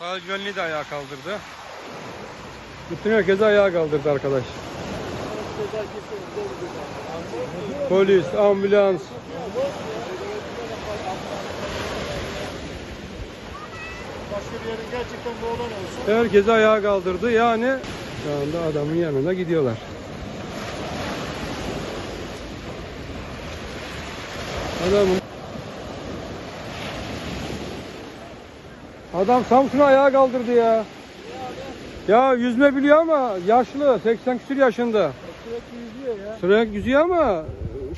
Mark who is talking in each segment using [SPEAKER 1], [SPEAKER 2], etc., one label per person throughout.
[SPEAKER 1] Sahil güvenliği de ayağa kaldırdı. Bütün herkesi ayağa kaldırdı arkadaş. Polis, ambulans.
[SPEAKER 2] Başka bir yerin gerçekten bu olan olsa
[SPEAKER 1] Herkesi ayağa kaldırdı. Yani şu anda adamın yanına gidiyorlar. Adamın Adam Samsun'u ayağa kaldırdı ya. Ya yüzme biliyor ama yaşlı 80 küsur yaşında.
[SPEAKER 2] sürekli yüzüyor ya.
[SPEAKER 1] Sürekli yüzüyor ama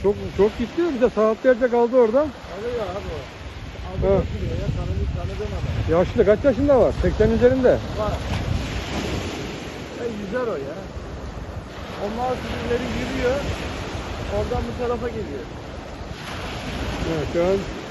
[SPEAKER 1] çok çok gitti. Bir de saatlerce kaldı orada.
[SPEAKER 2] Alıyor abi o. Alıyor ya. Tanıdık tanıdığım adam.
[SPEAKER 1] Yaşlı kaç yaşında var? 80 üzerinde.
[SPEAKER 2] Var. E, yüzer o ya. Onlar ileri yürüyor. Oradan bu tarafa geliyor.
[SPEAKER 1] Evet, şu an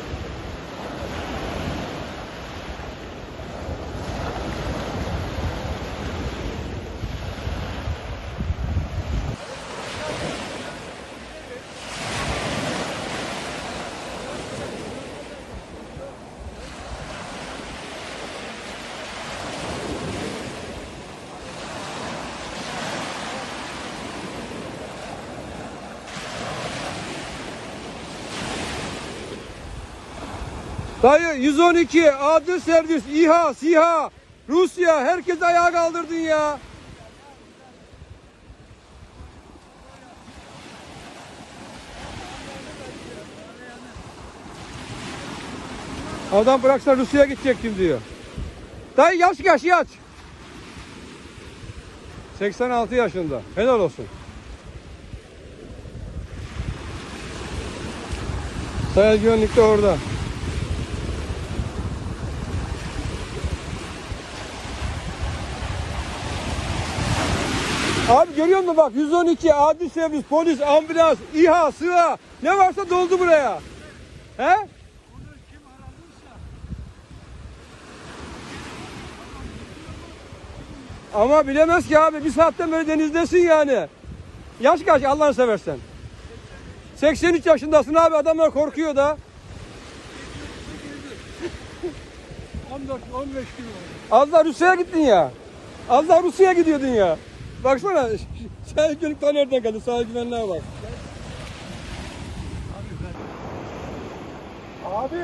[SPEAKER 1] Dayı 112 adil servis İHA, SİHA, Rusya herkes ayağa kaldırdın ya. Adam bıraksa Rusya'ya gidecektim diyor. Dayı yaş yaş yaş. 86 yaşında. Helal olsun. Sayal güvenlik de orada. Abi görüyor musun bak 112 adil servis, polis, ambulans, İHA, SİHA ne varsa doldu buraya. He? Ama bilemez ki abi bir saatten beri denizdesin yani. Yaş kaç Allah'ını seversen. 83 yaşındasın abi adamlar korkuyor da.
[SPEAKER 2] 14 15 kilo.
[SPEAKER 1] Az daha Rusya'ya gittin ya. Az daha Rusya'ya gidiyordun ya. Baksana sahil güvenlik ta nereden geldi sahil güvenliğe bak.
[SPEAKER 2] Abi